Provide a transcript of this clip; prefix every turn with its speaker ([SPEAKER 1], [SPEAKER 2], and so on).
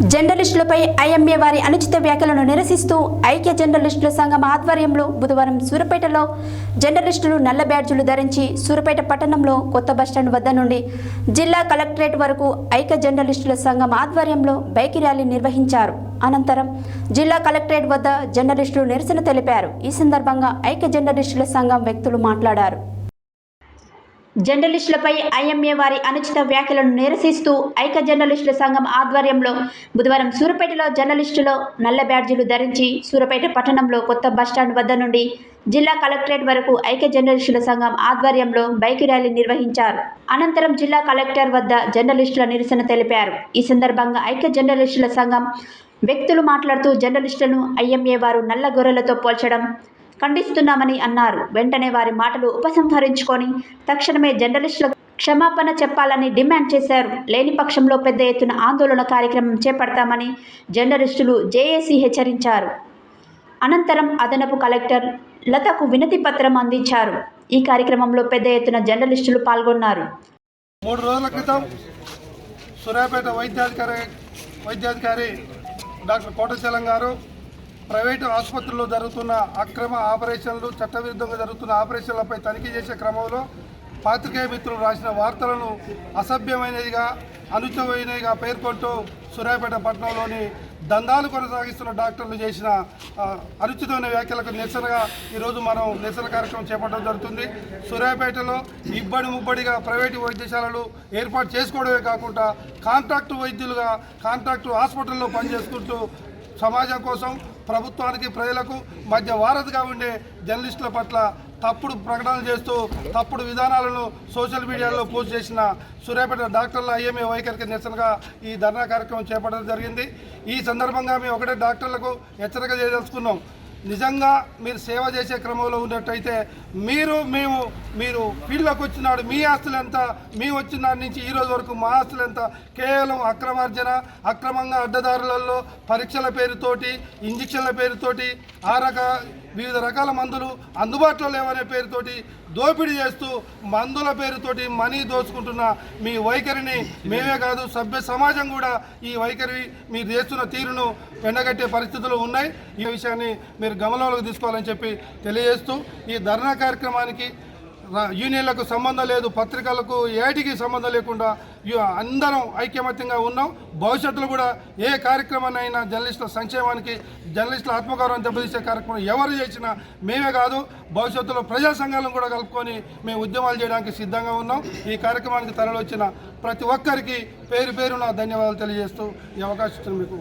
[SPEAKER 1] జర్నలిస్టులపై IMA వారి అనుచిత వ్యాఖ్యలను నిరసిస్తూ ఐక్య జర్నలిస్టుల సంఘం ఆధ్వర్యంలో బుధవారం సూరపేటలో జర్నలిస్టులు నల్ల బ్యాడ్జులు ధరించి సూరపేట పట్టణంలో కొత్త బస్టాండ్ వద్ద నుండి జిల్లా కలెక్టరేట్ వరకు ఐక్య జర్నలిస్టుల సంఘం ఆధ్వర్యంలో బైక్ ర్యాలీ నిర్వహించారు. అనంతరం జిల్లా కలెక్టరేట్ వద్ద జర్నలిస్టులు నిరసన తెలిపారు. ఈ సందర్భంగా ఐక్య జర్నలిస్టుల సంఘం వ్యక్తులు మాట్లాడారు. జర్నలిస్టులపై ఐఎంఏ వారి అనుచిత వ్యాఖ్యలను నిరసిస్తూ ఐక్య జర్నలిస్టుల సంఘం ఆధ్వర్యంలో బుధవారం సూరపేటలో జర్నలిస్టులు నల్ల బ్యాడ్జీలు ధరించి సూరపేట పట్టణంలో కొత్త బస్టాండ్ వద్ద నుండి జిల్లా కలెక్టరేట్ వరకు ఐక్య జర్నలిస్టుల సంఘం ఆధ్వర్యంలో బైక్ ర్యాలీ నిర్వహించారు. అనంతరం జిల్లా కలెక్టర్ వద్ద జర్నలిస్టుల నిరసన తెలిపారు. ఈ సందర్భంగా ఐక్య జర్నలిస్టుల సంఘం వ్యక్తులు మాట్లాడుతూ జర్నలిస్టులను ఐఎంఏ వారు నల్ల గొర్రెలతో పోల్చడం ఖండిస్తున్నామని అన్నారు. వెంటనే వారి మాటలు ఉపసంహరించుకొని తక్షణమే జర్నలిస్టులకు క్షమాపణ చెప్పాలని డిమాండ్ చేశారు. లేని పక్షంలో పెద్ద ఎత్తున ఆందోళన కార్యక్రమం చేపడతామని జర్నలిస్టులు జేఏసీ హెచ్చరించారు. అనంతరం అదనపు కలెక్టర్ లతకు వినతి పత్రం అందించారు. ఈ కార్యక్రమంలో పెద్ద ఎత్తున జర్నలిస్టులు పాల్గొన్నారు.
[SPEAKER 2] మూడు రోజుల క్రితం సూర్యాపేట వైద్యాధికారి వైద్యాధికారి డాక్టర్ కోటశలం గారు ప్రైవేటు ఆసుపత్రుల్లో జరుగుతున్న అక్రమ ఆపరేషన్లు చట్టవిరుద్ధంగా జరుగుతున్న ఆపరేషన్లపై తనిఖీ చేసే క్రమంలో పాత్రికేయ మిత్రులు రాసిన వార్తలను అసభ్యమైనదిగా అనుచితమైనదిగా పేర్కొంటూ సూర్యాపేట పట్టణంలోని దందాలు కొనసాగిస్తున్న డాక్టర్లు చేసిన అనుచితమైన వ్యాఖ్యలకు నిరసనగా ఈరోజు మనం నిరసన కార్యక్రమం చేపట్టడం జరుగుతుంది. సూర్యాపేటలో ఇబ్బడి ముబ్బడిగా ప్రైవేటు వైద్యశాలలు ఏర్పాటు చేసుకోవడమే కాకుండా కాంట్రాక్టు వైద్యులుగా కాంట్రాక్టు హాస్పిటల్లో పనిచేసుకుంటూ సమాజం కోసం ప్రభుత్వానికి ప్రజలకు మధ్య వారధిగా ఉండే జర్నలిస్టుల పట్ల తప్పుడు ప్రకటనలు చేస్తూ తప్పుడు విధానాలను సోషల్ మీడియాలో పోస్ట్ చేసిన సూర్యాపేట డాక్టర్ల ఐఎంఏ వైఖరికి నిరసనగా ఈ ధర్నా కార్యక్రమం చేపట్టడం జరిగింది. ఈ సందర్భంగా మేము ఒకటే డాక్టర్లకు హెచ్చరిక చేయదలుచుకున్నాం. నిజంగా మీరు సేవ చేసే క్రమంలో ఉన్నట్టయితే మీరు మేము మీరు ఫీల్డ్లోకి వచ్చినాడు మీ ఆస్తులు ఎంత మేము వచ్చిన నుంచి ఈ రోజు వరకు మా ఆస్తులు ఎంత? కేవలం అక్రమార్జన అక్రమంగా అడ్డదారులలో పరీక్షల పేరుతోటి ఇంజక్షన్ల పేరుతోటి ఆ రక వివిధ రకాల మందులు అందుబాటులో లేవనే పేరుతోటి దోపిడీ చేస్తూ మందుల పేరుతోటి మనీ దోచుకుంటున్న మీ వైఖరిని మేమే కాదు సభ్య సమాజం కూడా ఈ వైఖరి మీరు చేస్తున్న తీరును వెండగట్టే పరిస్థితులు ఉన్నాయి. ఈ విషయాన్ని మీరు గమనంలోకి తీసుకోవాలని చెప్పి తెలియజేస్తూ ఈ ధర్నా కార్యక్రమానికి యూనియన్లకు సంబంధం లేదు పత్రికలకు ఏటికి సంబంధం లేకుండా అందరం ఐక్యమత్యంగా ఉన్నాం. భవిష్యత్తులో కూడా ఏ కార్యక్రమాన్నైనా జర్నలిస్టుల సంక్షేమానికి జర్నలిస్టుల ఆత్మగౌరవం దెబ్బతీసే కార్యక్రమం ఎవరు చేసినా మేమే కాదు భవిష్యత్తులో ప్రజా సంఘాలను కూడా కలుపుకొని మేము ఉద్యమాలు చేయడానికి సిద్ధంగా ఉన్నాం. ఈ కార్యక్రమానికి తరలి వచ్చిన ప్రతి ఒక్కరికి పేరు పేరున ధన్యవాదాలు తెలియజేస్తూ ఈ అవకాశం మీకు.